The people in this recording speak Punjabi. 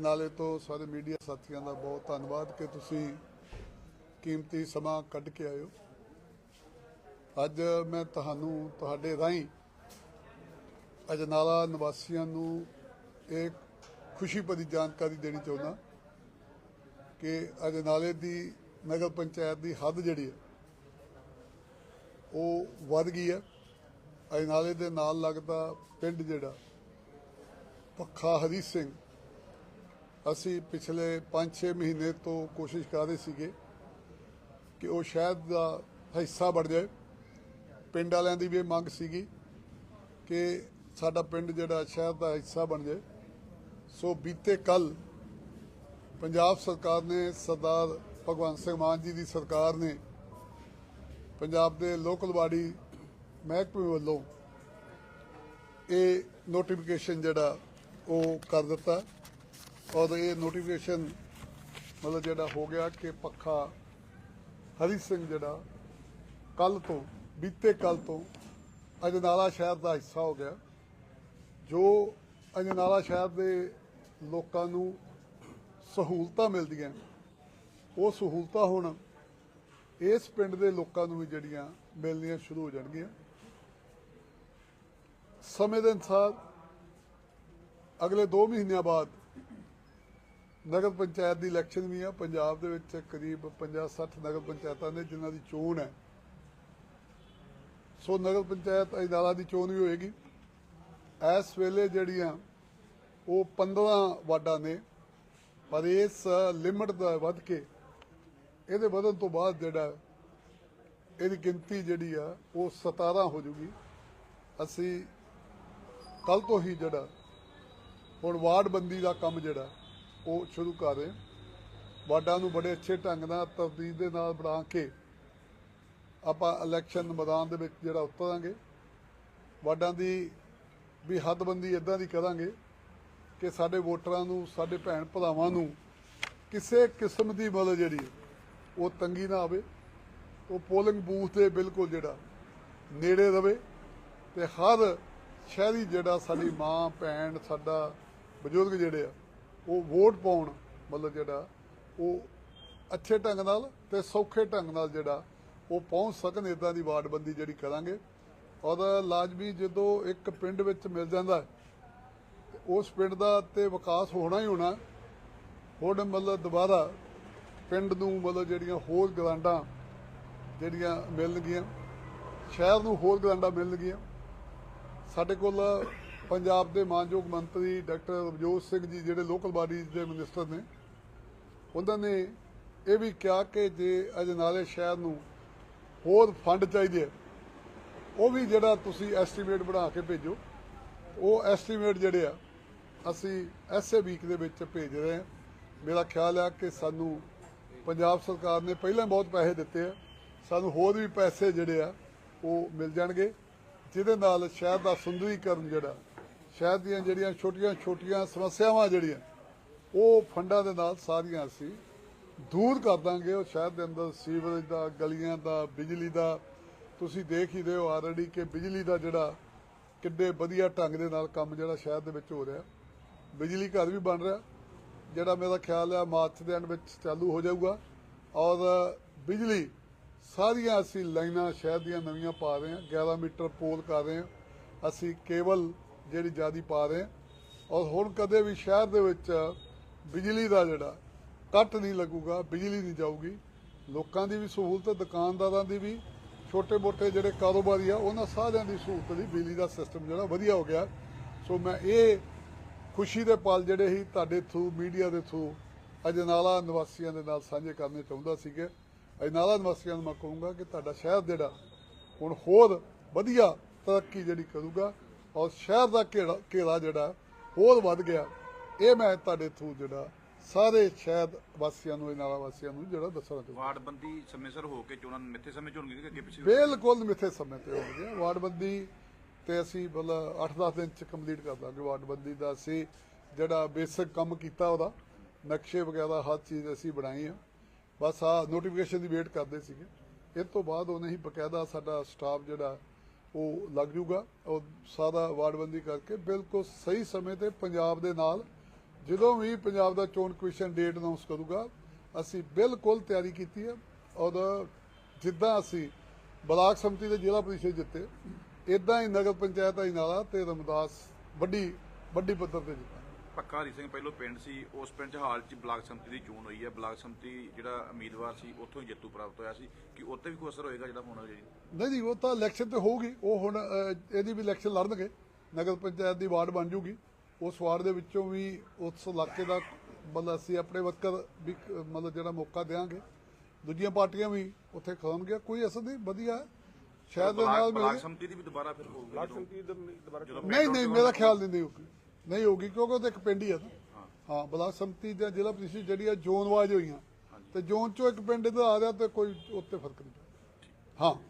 ਨਾਲੇ ਤੋਂ ਸਾਰੇ ਮੀਡੀਆ ਸਾਥੀਆਂ ਦਾ ਬਹੁਤ ਧੰਨਵਾਦ ਕਿ ਤੁਸੀਂ ਕੀਮਤੀ ਸਮਾਂ ਕੱਢ ਕੇ ਆਇਓ ਅੱਜ ਮੈਂ ਤੁਹਾਨੂੰ, ਤੁਹਾਡੇ ਰਾਹੀਂ ਅਜਨਾਲਾ ਨਿਵਾਸੀਆਂ ਨੂੰ ਇੱਕ ਖੁਸ਼ੀ ਭਰੀ ਜਾਣਕਾਰੀ ਦੇਣੀ ਚਾਹੁੰਦਾ ਕਿ ਅਜਨਾਲੇ ਦੀ ਨਗਰ ਪੰਚਾਇਤ ਦੀ ਹੱਦ ਜਿਹੜੀ ਹੈ, ਉਹ ਵੱਧ ਗਈ ਹੈ। ਅਜਨਾਲੇ ਦੇ ਨਾਲ ਲੱਗਦਾ ਪਿੰਡ ਜਿਹੜਾ, ਪੱਖਾ ਹਰੀ ਸਿੰਘ ਅਸੀਂ ਪਿਛਲੇ 5-6 ਮਹੀਨੇ ਤੋਂ ਕੋਸ਼ਿਸ਼ ਕਰ ਰਹੇ ਸੀਗੇ ਕਿ ਉਹ ਸ਼ਹਿਰ ਦਾ ਹਿੱਸਾ ਬਣ ਜਾਏ। ਪਿੰਡ ਵਾਲਿਆਂ ਦੀ ਵੀ ਇਹ ਮੰਗ ਸੀਗੀ ਕਿ ਸਾਡਾ ਪਿੰਡ ਜਿਹੜਾ ਸ਼ਹਿਰ ਦਾ ਹਿੱਸਾ ਬਣ ਜਾਏ। ਸੋ ਬੀਤੇ ਕੱਲ ਪੰਜਾਬ ਸਰਕਾਰ ਨੇ ਸਰਦਾਰ ਭਗਵੰਤ ਸਿੰਘ ਮਾਨ ਜੀ ਦੀ ਸਰਕਾਰ ਨੇ ਪੰਜਾਬ ਦੇ ਲੋਕਲ ਬਾਡੀ ਮਹਿਕਮੇ ਵੱਲੋਂ ਇਹ ਨੋਟੀਫਿਕੇਸ਼ਨ ਜਿਹੜਾ ਉਹ ਕਰ ਦਿੱਤਾ। ਔਰ ਇਹ ਨੋਟੀਫਿਕੇਸ਼ਨ ਮਤਲਬ ਜਿਹੜਾ ਹੋ ਗਿਆ ਕਿ ਪੱਖਾ ਹਰੀ ਸਿੰਘ ਜਿਹੜਾ ਕੱਲ ਤੋਂ, ਬੀਤੇ ਕੱਲ ਤੋਂ ਅਜਨਾਲਾ ਸ਼ਹਿਰ ਦਾ ਹਿੱਸਾ ਹੋ ਗਿਆ, ਜੋ ਅਜਨਾਲਾ ਸ਼ਹਿਰ ਦੇ ਲੋਕਾਂ ਨੂੰ ਸਹੂਲਤਾਂ ਮਿਲਦੀਆਂ। ਉਹ ਸਹੂਲਤਾਂ ਹੁਣ ਇਸ ਪਿੰਡ ਦੇ ਲੋਕਾਂ ਨੂੰ ਵੀ ਜਿਹੜੀਆਂ ਮਿਲਣੀਆਂ ਸ਼ੁਰੂ ਹੋ ਜਾਣਗੀਆਂ। ਸਮੇਂ ਦੇ ਅਨੁਸਾਰ ਅਗਲੇ 2 ਮਹੀਨਿਆਂ ਬਾਅਦ ਨਗਰ ਪੰਚਾਇਤ ਦੀ ਇਲੈਕਸ਼ਨ ਵੀ ਆ, ਪੰਜਾਬ ਦੇ ਵਿੱਚ ਕਰੀਬ 50-60 ਨਗਰ ਪੰਚਾਇਤਾਂ ਨੇ ਜਿਨ੍ਹਾਂ ਦੀ ਚੋਣ ਹੈ। ਸੋ ਨਗਰ ਪੰਚਾਇਤ ਅਜਨਾਲਾ ਦੀ ਚੋਣ ਵੀ ਹੋਏਗੀ। ਇਸ ਵੇਲੇ ਜਿਹੜੀਆਂ ਉਹ 15 ਵਾਰਡਾਂ ਨੇ, ਪਰ ਇਸ ਲਿਮਟ ਦਾ ਵੱਧ ਕੇ ਇਹਦੇ ਵਧਣ ਤੋਂ ਬਾਅਦ ਜਿਹੜਾ ਇਹਦੀ ਗਿਣਤੀ ਜਿਹੜੀ ਆ, ਉਹ 17 ਹੋ ਜੂਗੀ। ਅਸੀਂ ਕੱਲ ਤੋਂ ਹੀ ਜਿਹੜਾ ਹੁਣ ਵਾਰਡ ਬੰਦੀ ਦਾ ਕੰਮ ਜਿਹੜਾ ਉਹ ਸ਼ੁਰੂ ਕਰ ਰਹੇ ਹਾਂ। ਵਾਰਡਾਂ ਨੂੰ ਬੜੇ ਅੱਛੇ ਢੰਗ ਨਾਲ ਤਰਤੀਬ ਦੇ ਨਾਲ ਬਣਾ ਕੇ ਆਪਾਂ ਇਲੈਕਸ਼ਨ ਮੈਦਾਨ ਦੇ ਵਿੱਚ ਜਿਹੜਾ ਉਤਰਾਂਗੇ ਵਾਰਡਾਂ ਦੀ ਵੀ ਹੱਦਬੰਦੀ ਇਦਾਂ ਦੀ ਕਰਾਂਗੇ ਕਿ ਸਾਡੇ ਵੋਟਰਾਂ ਨੂੰ, ਸਾਡੇ ਭੈਣ ਭਰਾਵਾਂ ਨੂੰ ਕਿਸੇ ਕਿਸਮ ਦੀ ਮਦਦ ਜਿਹੜੀ ਉਹ ਤੰਗੀ ਨਾ ਆਵੇ ਉਹ ਪੋਲਿੰਗ ਬੂਥ ਦੇ ਬਿਲਕੁਲ ਜਿਹੜਾ ਨੇੜੇ ਰਵੇ ਤੇ ਹਰ ਸ਼ਹਿਰੀ ਜਿਹੜਾ ਸਾਡੀ ਮਾਂ, ਭੈਣ, ਸਾਡਾ ਬਜ਼ੁਰਗ ਜਿਹੜੇ ਆ ਉਹ ਵੋਟ ਪਾਉਣ, ਮਤਲਬ ਜਿਹੜਾ, ਉਹ ਅੱਛੇ ਢੰਗ ਨਾਲ ਤੇ ਸੌਖੇ ਢੰਗ ਨਾਲ ਜਿਹੜਾ, ਉਹ ਪਹੁੰਚ ਸਕਣ ਇਦਾਂ ਦੀ ਵਾਰਡਬੰਦੀ ਜਿਹੜੀ ਕਰਾਂਗੇ। ਔਰ ਲਾਜ਼ਮੀ ਜਦੋਂ ਇੱਕ ਪਿੰਡ ਵਿੱਚ ਮਿਲ ਜਾਂਦਾ ਉਸ ਪਿੰਡ ਦਾ ਤੇ ਵਿਕਾਸ ਹੋਣਾ ਹੀ ਹੋਣਾ। ਹੁਣ ਮਤਲਬ ਦੁਬਾਰਾ ਪਿੰਡ ਨੂੰ ਮਤਲਬ ਜਿਹੜੀਆਂ ਹੋਰ ਗਰਾਂਡਾਂ ਜਿਹੜੀਆਂ ਮਿਲਣਗੀਆਂ, ਸ਼ਹਿਰ ਨੂੰ ਹੋਰ ਗਰਾਂਡਾਂ ਮਿਲਣਗੀਆਂ। ਸਾਡੇ ਕੋਲ ਪੰਜਾਬ ਦੇ ਮਾਨਯੋਗ ਮੰਤਰੀ ਡਾਕਟਰ ਰਵਜੋਤ ਸਿੰਘ ਜੀ ਜਿਹੜੇ ਲੋਕਲ ਬਾਡੀਜ਼ ਦੇ ਮਿਨਿਸਟਰ ਨੇ, ਉਹਨਾਂ ਨੇ ਇਹ ਵੀ ਕਿਹਾ ਕਿ ਜੇ ਅਜਨਾਲੇ ਸ਼ਹਿਰ ਨੂੰ ਹੋਰ ਫੰਡ ਚਾਹੀਦੇ ਆ, ਉਹ ਵੀ ਜਿਹੜਾ ਤੁਸੀਂ ਐਸਟੀਮੇਟ ਬਣਾ ਕੇ ਭੇਜੋ। ਉਹ ਐਸਟੀਮੇਟ ਜਿਹੜੇ ਆ, ਅਸੀਂ ਐਸੇ ਵੀਕ ਦੇ ਵਿੱਚ ਭੇਜ ਰਹੇ ਹਾਂ। ਮੇਰਾ ਖਿਆਲ ਆ ਕਿ ਸਾਨੂੰ ਪੰਜਾਬ ਸਰਕਾਰ ਨੇ ਪਹਿਲਾਂ ਬਹੁਤ ਪੈਸੇ ਦਿੱਤੇ ਆ, ਸਾਨੂੰ ਹੋਰ ਵੀ ਪੈਸੇ ਜਿਹੜੇ ਆ, ਉਹ ਮਿਲ ਜਾਣਗੇ। ਜਿਹਦੇ ਨਾਲ ਸ਼ਹਿਰ ਦਾ ਸੁੰਦਰੀਕਰਨ ਜਿਹੜਾ ਸ਼ਹਿਰ ਦੀਆਂ ਜਿਹੜੀਆਂ ਛੋਟੀਆਂ-ਛੋਟੀਆਂ ਸਮੱਸਿਆਵਾਂ ਜਿਹੜੀਆਂ, ਉਹ ਫੰਡਾਂ ਦੇ ਨਾਲ ਸਾਰੀਆਂ ਅਸੀਂ ਦੂਰ ਕਰ ਦਾਂਗੇ। ਉਹ ਸ਼ਹਿਰ ਦੇ ਅੰਦਰ ਸੀਵਰੇਜ ਦਾ, ਗਲੀਆਂ ਦਾ, ਬਿਜਲੀ ਦਾ, ਤੁਸੀਂ ਦੇਖ ਹੀ ਰਹੇ ਹੋ ਆਲਰੇਡੀ ਕਿ ਬਿਜਲੀ ਦਾ ਜਿਹੜਾ ਕਿੱਡੇ ਵਧੀਆ ਢੰਗ ਦੇ ਨਾਲ ਕੰਮ ਜਿਹੜਾ ਸ਼ਹਿਰ ਦੇ ਵਿੱਚ ਹੋ ਰਿਹਾ। ਬਿਜਲੀ ਘਰ ਵੀ ਬਣ ਰਿਹਾ। ਜਿਹੜਾ ਮੇਰਾ ਖਿਆਲ ਹੈ ਮਾਰਚ ਦੇ ਐਂਡ ਵਿੱਚ ਚਾਲੂ ਹੋ ਜਾਊਗਾ। ਔਰ ਬਿਜਲੀ, ਸਾਰੀਆਂ ਅਸੀਂ ਲਾਈਨਾਂ ਸ਼ਹਿਰ ਦੀਆਂ ਨਵੀਆਂ ਪਾ ਰਹੇ ਹਾਂ। 11 ਮੀਟਰ ਪੋਲ ਕਰ ਰਹੇ ਹਾਂ। ਅਸੀਂ ਕੇਬਲ ਜਿਹੜੀ ਜਿਆਦੀ ਪਾ ਰਹੇ ਔਰ ਹੁਣ ਕਦੇ ਵੀ ਸ਼ਹਿਰ ਦੇ ਵਿੱਚ ਬਿਜਲੀ ਦਾ ਜਿਹੜਾ ਕੱਟ ਨਹੀਂ ਲੱਗੂਗਾ, ਬਿਜਲੀ ਨਹੀਂ ਜਾਊਗੀ, ਲੋਕਾਂ ਦੀ ਵੀ ਸਹੂਲਤ, ਦੁਕਾਨਦਾਰਾਂ ਦੀ ਵੀ ਛੋਟੇ-ਮੋਟੇ ਜਿਹੜੇ ਕਾਰੋਬਾਰੀ ਆ, ਉਹਨਾਂ ਸਾਰਿਆਂ ਦੀ ਸਹੂਲਤ ਲਈ ਬਿਜਲੀ ਦਾ ਸਿਸਟਮ ਜਿਹੜਾ ਵਧੀਆ ਹੋ ਗਿਆ। ਸੋ ਮੈਂ ਇਹ ਖੁਸ਼ੀ ਦੇ ਪਲ ਜਿਹੜੇ ਹੀ ਤੁਹਾਡੇ ਥਰੂ ਮੀਡੀਆ ਦੇ ਥਰੂ ਅਜਨਾਲਾ ਨਿਵਾਸੀਆਂ ਦੇ ਨਾਲ ਸਾਂਝੇ ਕਰਨੇ ਚਾਹੁੰਦਾ ਸੀਗਾ। ਅਜਨਾਲਾ ਨਿਵਾਸੀਆਂ ਨੂੰ ਮੈਂ ਕਹੂੰਗਾ ਕਿ ਤੁਹਾਡਾ ਸ਼ਹਿਰ ਜਿਹੜਾ ਹੁਣ ਹੋਰ ਵਧੀਆ ਤਰੱਕੀ ਜਿਹੜੀ ਕਰੂਗਾ ਔਰ ਸ਼ਹਿਰ ਦਾ ਘੇਰਾ ਘੇਰਾ ਜਿਹੜਾ ਹੋਰ ਵੱਧ ਗਿਆ। ਇਹ ਮੈਂ ਤੁਹਾਡੇ ਥਰੂ ਜਿਹੜਾ ਸਾਰੇ ਸ਼ਹਿਰ ਵਾਸੀਆਂ ਨੂੰ ਅਜਨਾਲਾ ਵਾਸੀਆਂ ਨੂੰ ਜਿਹੜਾ ਦੱਸਣਾ ਚਾਹੁੰਦਾ। ਵਾਰਡਬੰਦੀ ਸਮੇਂ ਸਿਰ ਹੋ ਕੇ ਚੋਣਾਂ ਮਿੱਥੇ ਸਮੇਂ ਚ ਹੋਣਗੀਆਂ ਕਿ ਅੱਗੇ ਪਿੱਛੇ ਬਿਲਕੁਲ ਮਿੱਥੇ ਸਮੇਂ ਤੇ ਹੋਣਗੇ ਵਾਰਡਬੰਦੀ ਤੇ ਅਸੀਂ ਮਤਲਬ 8-10 ਦਿਨ ਚ ਕੰਪਲੀਟ ਕਰ ਦਾਂਗੇ। ਵਾਰਡਬੰਦੀ ਦਾ ਅਸੀਂ ਜਿਹੜਾ ਬੇਸਿਕ ਕੰਮ ਕੀਤਾ ਉਹਦਾ ਨਕਸ਼ੇ ਵਗੈਰਾ ਹਰ ਚੀਜ਼ ਅਸੀਂ ਬਣਾਈ ਆ। ਬਸ ਆ ਨੋਟੀਫਿਕੇਸ਼ਨ ਦੀ ਵੇਟ ਕਰਦੇ ਸੀਗੇ। ਇਸ ਤੋਂ ਬਾਅਦ ਉਹਨੇ ਹੀ ਬਕਾਇਦਾ ਸਾਡਾ ਸਟਾਫ ਜਿਹੜਾ ਉਹ ਲੱਗ ਜੂਗਾ। ਉਹ ਸਾਰਾ ਵਾਰਡਬੰਦੀ ਕਰਕੇ ਬਿਲਕੁਲ ਸਹੀ ਸਮੇਂ ਤੇ ਪੰਜਾਬ ਦੇ ਨਾਲ ਜਦੋਂ ਵੀ ਪੰਜਾਬ ਦਾ ਚੋਣ ਕਮਿਸ਼ਨ ਡੇਟ ਅਨਾਉਂਸ ਕਰੂਗਾ, ਅਸੀਂ ਬਿਲਕੁਲ ਤਿਆਰੀ ਕੀਤੀ ਹੈ। ਔਰ ਜਿੱਦਾਂ ਅਸੀਂ ਬਲਾਕ ਸਮਿਤੀ ਦੇ ਜ਼ਿਲ੍ਹਾ ਪ੍ਰੀਸ਼ਦ ਜਿੱਤੇ ਇਦਾਂ ਹੀ ਨਗਰ ਪੰਚਾਇਤ ਅਜਨਾਲਾ ਤੇ ਰਮਦਾਸ ਵੱਡੀ ਵੱਡੀ ਪੱਧਰ ਤੇ ਜਿੱਤਾਂਗੇ ਪੱਕਾ ਹਰੀ ਸਿੰਘ ਪਹਿਲੋਂ ਪਿੰਡ ਸੀ ਉਸ ਪਿੰਡ 'ਚ ਹਾਲ 'ਚ ਬਲਾਕ ਸੰਮਤੀ ਦੀ ਚੋਣ ਹੋਈ ਹੈ। ਬਲਾਕ ਸੰਮਤੀ ਜਿਹੜਾ ਉਮੀਦਵਾਰ ਸੀ ਉੱਥੋਂ ਹੀ ਜੇਤੂ ਪ੍ਰਾਪਤ ਹੋਇਆ ਸੀ। ਕਿ ਉੱਤੇ ਵੀ ਕੋਈ ਅਸਰ ਹੋਏਗਾ ਜਿਹੜਾ ਹੋਣਾ ਜੀ ਨਹੀਂ ਜੀ ਉਹ ਤਾਂ ਇਲੈਕਸ਼ਨ ਤੇ ਹੋਊਗੀ। ਉਹ ਹੁਣ ਅਹ, ਇਹਦੀ ਵੀ ਇਲੈਕਸ਼ਨ ਲੜਨਗੇ। ਨਗਰ ਪੰਚਾਇਤ ਦੀ ਵਾਰਡ ਬਣ ਜੂਗੀ। ਉਸ ਵਾਰਡ ਦੇ ਵਿੱਚੋਂ ਵੀ ਉਸ ਇਲਾਕੇ ਦਾ ਮਤਲਬ ਅਸੀਂ ਆਪਣੇ ਵਰਕਰ ਵੀ ਕ- ਮਤਲਬ ਜਿਹੜਾ ਮੌਕਾ ਦੇਵਾਂਗੇ ਦੂਜੀਆਂ ਪਾਰਟੀਆਂ ਵੀ ਉੱਥੇ ਖੜਨਗੀਆਂ ਕੋਈ ਅਸਰ ਨਹੀਂ ਵਧੀਆ ਹੈ। ਸ਼ਾਇਦ ਦੇ ਨਾਲ ਬਲਾਕ ਮਿਲ ਬਲਾਕ ਸੰਮਤੀ ਦੀ ਵੀ ਦੁਬਾਰਾ ਫਿਰ ਹੋਊਗੀ ਬਲਾਕ ਜਦੋਂ- ਸੰਮਤੀ ਦੇ ਦੁਬਾਰਾ ਜਦੋਂ ਨਹੀਂ ਨਹੀਂ ਮੇਰਾ ਖਿਆਲ ਨਹੀਂ ਨਹੀਂ ਹੋਊਗੀ ਨਹੀਂ ਹੋਊਗੀ ਕਿਉਂਕਿ ਉਹ ਤਾਂ ਇੱਕ ਪਿੰਡ ਹੀ ਆ ਨਾ। ਹਾਂ। ਬਲਾਕ ਸੰਮਤੀ ਜਾਂ ਜ਼ਿਲ੍ਹਾ ਪ੍ਰੀਸ਼ਦ ਜਿਹੜੀ ਆ ਜ਼ੋਨ ਵਾਈਜ਼ ਹੋਈਆਂ ਤੇ ਜ਼ੋਨ ਚੋਂ ਇੱਕ ਪਿੰਡ ਦਾ ਆ ਰਿਹਾ ਤੇ ਕੋਈ ਉੱਤੇ ਫ਼ਰਕ ਨਹੀਂ। ਹਾਂ।